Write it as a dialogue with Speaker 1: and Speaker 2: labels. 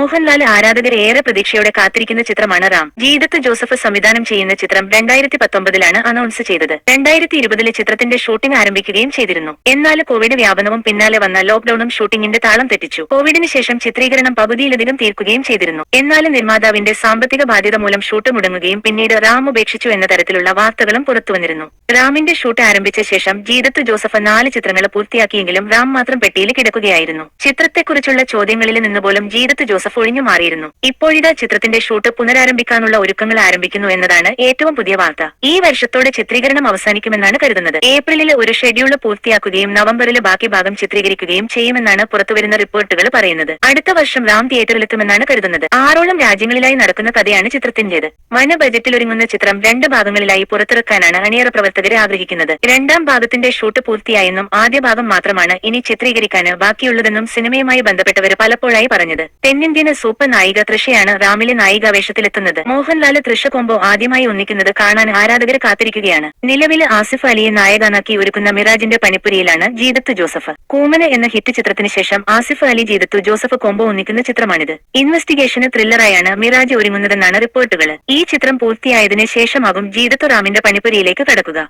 Speaker 1: മോഹൻലാൽ ആരാധകർ ഏറെ പ്രതീക്ഷയോടെ കാത്തിരിക്കുന്ന ചിത്രമാണ് റാം. ജീതത്ത് ജോസഫ് സംവിധാനം ചെയ്യുന്ന ചിത്രം രണ്ടായിരത്തി പത്തൊമ്പതിലാണ് അനൗൺസ് ചെയ്തത്. രണ്ടായിരത്തി ഇരുപതിലെ ചിത്രത്തിന്റെ ഷൂട്ടിംഗ് ആരംഭിക്കുകയും ചെയ്തിരുന്നു. എന്നാൽ കോവിഡ് വ്യാപനവും പിന്നാലെ വന്ന ലോക്ഡൌണും ഷൂട്ടിംഗിന്റെ താളം തെറ്റിച്ചു. കോവിഡിന് ശേഷം ചിത്രീകരണം പകുതിയിലധികം തീർക്കുകയും ചെയ്തിരുന്നു. എന്നാൽ നിർമ്മാതാവിന്റെ സാമ്പത്തിക ബാധ്യത മൂലം ഷൂട്ട് മുടങ്ങുകയും പിന്നീട് റാം ഉപേക്ഷിച്ചു എന്ന തരത്തിലുള്ള വാർത്തകളും പുറത്തുവന്നിരുന്നു റാമിന്റെ ഷൂട്ട് ആരംഭിച്ച ശേഷം ജീതത്ത് ജോസഫ് നാല് ചിത്രങ്ങൾ പൂർത്തിയാക്കിയെങ്കിലും റാം മാത്രം പെട്ടിയിൽ കിടക്കുകയായിരുന്നു. ചിത്രത്തെക്കുറിച്ചുള്ള ചോദ്യങ്ങളിൽ നിന്ന് പോലും ജീതത്ത് ജോസഫ് ഒഴിഞ്ഞു മാറിയിരുന്നു. ഇപ്പോഴിതാ ചിത്രത്തിന്റെ ഷൂട്ട് പുനരാരംഭിക്കാനുള്ള ഒരുക്കങ്ങൾ ആരംഭിക്കുന്നു എന്നതാണ് ഏറ്റവും പുതിയ വാർത്ത. ഈ വർഷത്തോടെ ചിത്രീകരണം അവസാനിക്കുമെന്നാണ് കരുതുന്നത്. ഏപ്രിലിൽ ഒരു ഷെഡ്യൂൾ പൂർത്തിയാക്കുകയും നവംബറിൽ ബാക്കി ഭാഗം ചിത്രീകരിക്കുകയും ചെയ്യുമെന്നാണ് പുറത്തുവരുന്ന റിപ്പോർട്ടുകൾ പറയുന്നത്. അടുത്ത വർഷം റാം തിയേറ്ററിലെത്തുമെന്നാണ് കരുതുന്നത്. ആറോളം രാജ്യങ്ങളിലായി നടക്കുന്ന കഥയാണ് ചിത്രത്തിന്റേത്. വന ബജറ്റിൽ ഒരുങ്ങുന്ന ചിത്രം രണ്ട് ഭാഗങ്ങളിലായി പുറത്തിറക്കാനാണ് അണിയറ പ്രവർത്തകർ ആഗ്രഹിക്കുന്നത്. രണ്ടാം ഭാഗത്തിന്റെ ഷൂട്ട് പൂർത്തിയായെന്നും ആദ്യ ഭാഗം മാത്രമാണ് ഇനി ചിത്രീകരിക്കാൻ ബാക്കിയുള്ളതെന്നും സിനിമയുമായി ബന്ധപ്പെട്ടവർ പലപ്പോഴായി പറഞ്ഞത്. തെന്നിന്ത്യൻ സൂപ്പർ നായിക തൃഷയാണ് റാമിലെ നായിക വേഷത്തിലെത്തുന്നത്. മോഹൻലാൽ തൃഷ കോംബോ ആദ്യമായി ഒന്നിക്കുന്നത് കാണാൻ ആരാധകർ കാത്തിരിക്കുകയാണ്. നിലവിലെ ആസിഫ് അലിയെ നായകനാക്കി ഒരുക്കുന്ന മിറാജിന്റെ പനിപ്പുരിയിലാണ് ജീതത്തു ജോസഫ്. കൂമന് എന്ന ഹിറ്റ് ചിത്രത്തിന് ശേഷം ആസിഫ് അലി ജീതത്തു ജോസഫ് കോംബോ ഒന്നിക്കുന്ന ചിത്രമാണിത്. ഇൻവെസ്റ്റിഗേഷന് ത്രില്ലറായാണ് മിറാജ് ഒരുങ്ങുന്നതെന്നാണ് റിപ്പോർട്ടുകൾ ഈ ചിത്രം പൂർത്തിയായതിനു ശേഷമാകും ജീതത്തു റാമിന്റെ പനിപ്പുരിയിലേക്ക് കടക്കുക.